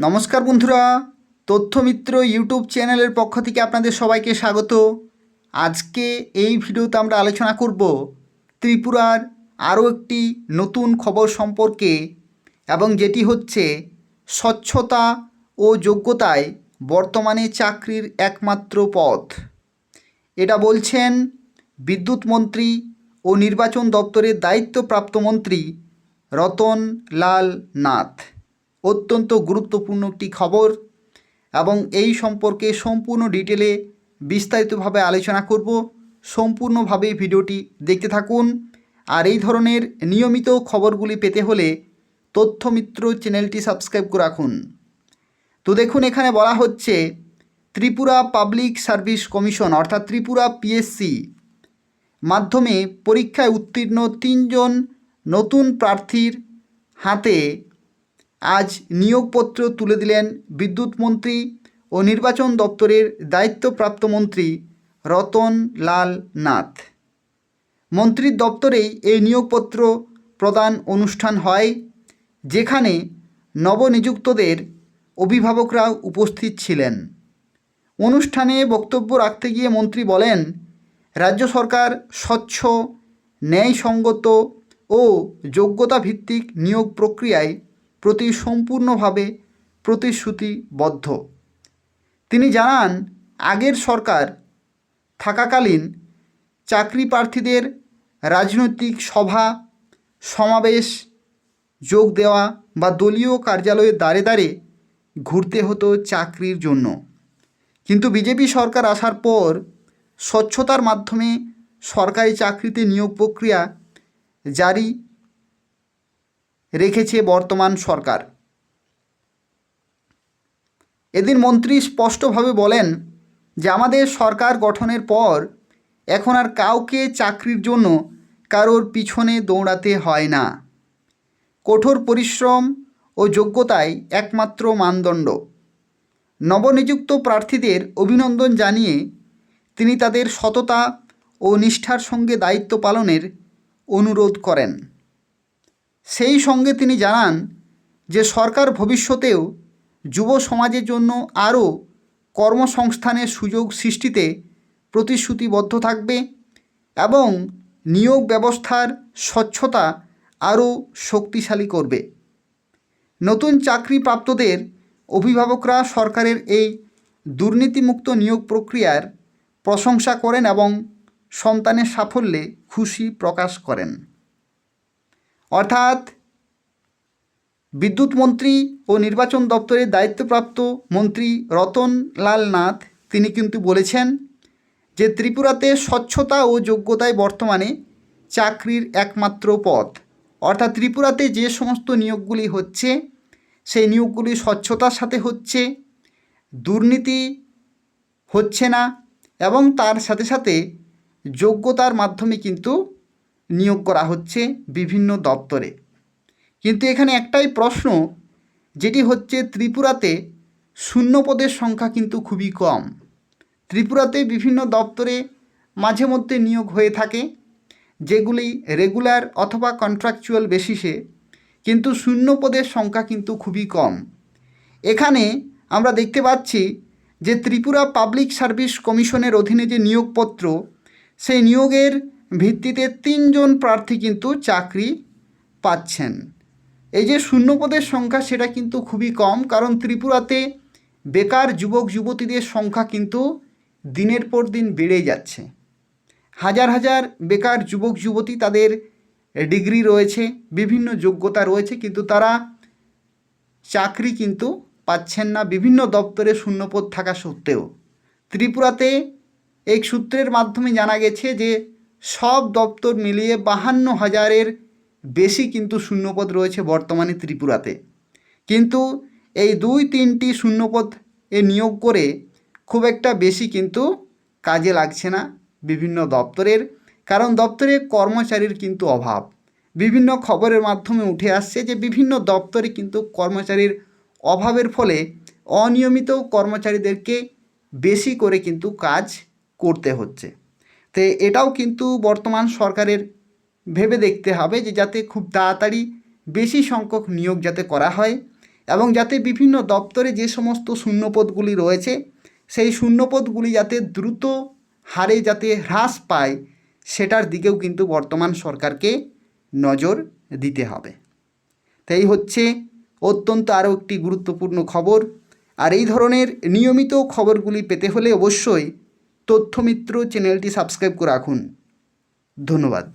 নমস্কার বন্ধুরা, তথ্যমিত্র ইউটিউব চ্যানেলের পক্ষ থেকে আপনাদের সবাইকে স্বাগত। আজকে এই ভিডিওতে আমরা আলোচনা করব ত্রিপুরার আরও একটি নতুন খবর সম্পর্কে এবং যেটি হচ্ছে স্বচ্ছতা ও যোগ্যতায় বর্তমানে চাকরির একমাত্র পথ। এটা বলছেন বিদ্যুৎ মন্ত্রী ও নির্বাচন দপ্তরের দায়িত্বপ্রাপ্ত মন্ত্রী রতন লাল নাথ। অত্যন্ত গুরুত্বপূর্ণ একটি খবর এবং এই সম্পর্কে সম্পূর্ণ ডিটেলে বিস্তারিতভাবে আলোচনা করব। সম্পূর্ণভাবে ভিডিওটি দেখতে থাকুন। আর এই ধরনের নিয়মিত খবরগুলি পেতে হলে তথ্যমিত্র চ্যানেলটি সাবস্ক্রাইব করে রাখুন। তো দেখুন, এখানে বলা হচ্ছে ত্রিপুরা পাবলিক সার্ভিস কমিশন অর্থাৎ ত্রিপুরা পিএসসি মাধ্যমে পরীক্ষায় উত্তীর্ণ তিনজন নতুন প্রার্থীর হাতে আজ নিয়োগপত্র তুলে দিলেন বিদ্যুৎ মন্ত্রী ও নির্বাচন দপ্তরের দায়িত্বপ্রাপ্ত মন্ত্রী রতন লাল নাথ। মন্ত্রীর দপ্তরেই এই নিয়োগপত্র প্রদান অনুষ্ঠান হয়, যেখানে নবনিযুক্তদের অভিভাবকরা উপস্থিত ছিলেন। অনুষ্ঠানে বক্তব্য রাখতে গিয়ে মন্ত্রী বলেন, রাজ্য সরকার স্বচ্ছ, ন্যায়সঙ্গত ও যোগ্যতা ভিত্তিক নিয়োগ প্রক্রিয়ায় প্রতি সম্পূর্ণভাবে প্রতিশ্রুতিবদ্ধ। তিনি জানান, আগের সরকার থাকাকালীন চাকরি প্রার্থীদের রাজনৈতিক সভা, সমাবেশ, যোগ দেওয়া বা দলীয় কার্যালয়ে দাঁড়ে দাঁড়ে ঘুরতে হতো চাকরির জন্য। কিন্তু বিজেপি সরকার আসার পর স্বচ্ছতার মাধ্যমে সরকারি চাকরিতে নিয়োগ প্রক্রিয়া জারি রেখেছে বর্তমান সরকার। এদিন মন্ত্রী স্পষ্টভাবে বলেন যে, আমাদের সরকার গঠনের পর এখন আর কাউকে চাকরির জন্য কারোর পিছনে দৌড়াতে হয় না। কঠোর পরিশ্রম ও যোগ্যতাই একমাত্র মানদণ্ড। নবনিযুক্ত প্রার্থীদের অভিনন্দন জানিয়ে তিনি তাদের সততা ও নিষ্ঠার সঙ্গে দায়িত্ব পালনের অনুরোধ করেন। সেই সঙ্গে তিনি জানান যে সরকার ভবিষ্যতেও যুব সমাজের জন্য আরও কর্মসংস্থানের সুযোগ সৃষ্টিতে প্রতিশ্রুতিবদ্ধ থাকবে এবং নিয়োগ ব্যবস্থার স্বচ্ছতা আরও শক্তিশালী করবে। নতুন চাকরিপ্রাপ্তদের অভিভাবকরা সরকারের এই দুর্নীতিমুক্ত নিয়োগ প্রক্রিয়ার প্রশংসা করেন এবং সন্তানের সাফল্যে খুশি প্রকাশ করেন। অর্থাৎ বিদ্যুৎ মন্ত্রী ও নির্বাচন দপ্তরের দায়িত্বপ্রাপ্ত মন্ত্রী রতন লাল নাথ, তিনি কিন্তু বলেছেন যে ত্রিপুরাতে স্বচ্ছতা ও যোগ্যতায় বর্তমানে চাকরির একমাত্র পথ। অর্থাৎ ত্রিপুরাতে যে সমস্ত নিয়োগগুলি হচ্ছে, সেই নিয়োগগুলি স্বচ্ছতার সাথে হচ্ছে, দুর্নীতি হচ্ছে না এবং তার সাথে সাথে যোগ্যতার মাধ্যমে কিন্তু নিয়োগ করা হচ্ছে বিভিন্ন দপ্তরে। কিন্তু এখানে একটাই প্রশ্ন, যেটি হচ্ছে ত্রিপুরাতে শূন্য পদের সংখ্যা কিন্তু খুবই কম। ত্রিপুরাতে বিভিন্ন দপ্তরে মাঝে মধ্যে নিয়োগ হয়ে থাকে, যেগুলি রেগুলার অথবা কন্ট্রাকচুয়াল বেসিসে, কিন্তু শূন্য পদের সংখ্যা কিন্তু খুবই কম। এখানে আমরা দেখতে পাচ্ছি যে ত্রিপুরা পাবলিক সার্ভিস কমিশনের অধীনে যে নিয়োগপত্র, সেই নিয়োগের ভিত্তিতে তিনজন প্রার্থী কিন্তু চাকরি পাচ্ছেন। এই যে শূন্য পদের সংখ্যা, সেটা কিন্তু খুবই কম, কারণ ত্রিপুরাতে বেকার যুবক, যুবতীদের সংখ্যা কিন্তু দিনের পর দিন বেড়ে যাচ্ছে। হাজার হাজার বেকার যুবক, যুবতী তাদের ডিগ্রি রয়েছে, বিভিন্ন যোগ্যতা রয়েছে, কিন্তু তারা চাকরি কিন্তু পাচ্ছেন না, বিভিন্ন দপ্তরে শূন্যপদ থাকা সত্ত্বেও। ত্রিপুরাতে এক সূত্রের মাধ্যমে জানা গেছে যে সব দপ্তর মিলিয়ে বাহান্ন হাজারের বেশি কিন্তু শূন্যপদ রয়েছে বর্তমানে ত্রিপুরাতে। কিন্তু এই দুই তিনটি শূন্যপদ এ নিয়োগ করে খুব একটা বেশি কিন্তু কাজে লাগছে না বিভিন্ন দপ্তরের, কারণ দপ্তরে কর্মচারীর কিন্তু অভাব। বিভিন্ন খবরের মাধ্যমে উঠে আসছে যে বিভিন্ন দপ্তরে কিন্তু কর্মচারীর অভাবের ফলে অনিয়মিত কর্মচারীদেরকে বেশি করে কিন্তু কাজ করতে হচ্ছে। তো এটাও কিন্তু বর্তমান সরকারের ভেবে দেখতে হবে যে যাতে খুব তাড়াতাড়ি বেশি সংখ্যক নিয়োগ যাতে করা হয় এবং যাতে বিভিন্ন দপ্তরে যে সমস্ত শূন্যপদগুলি রয়েছে, সেই শূন্যপদগুলি যাতে দ্রুত হারে যাতে হ্রাস পায়, সেটার দিকেও কিন্তু বর্তমান সরকারকে নজর দিতে হবে। তাই হচ্ছে অত্যন্ত আরও একটি গুরুত্বপূর্ণ খবর। আর এই ধরনের নিয়মিত খবরগুলি পেতে হলে অবশ্যই তথ্যমিত্র চ্যানেলটি সাবস্ক্রাইব করে রাখুন। ধন্যবাদ।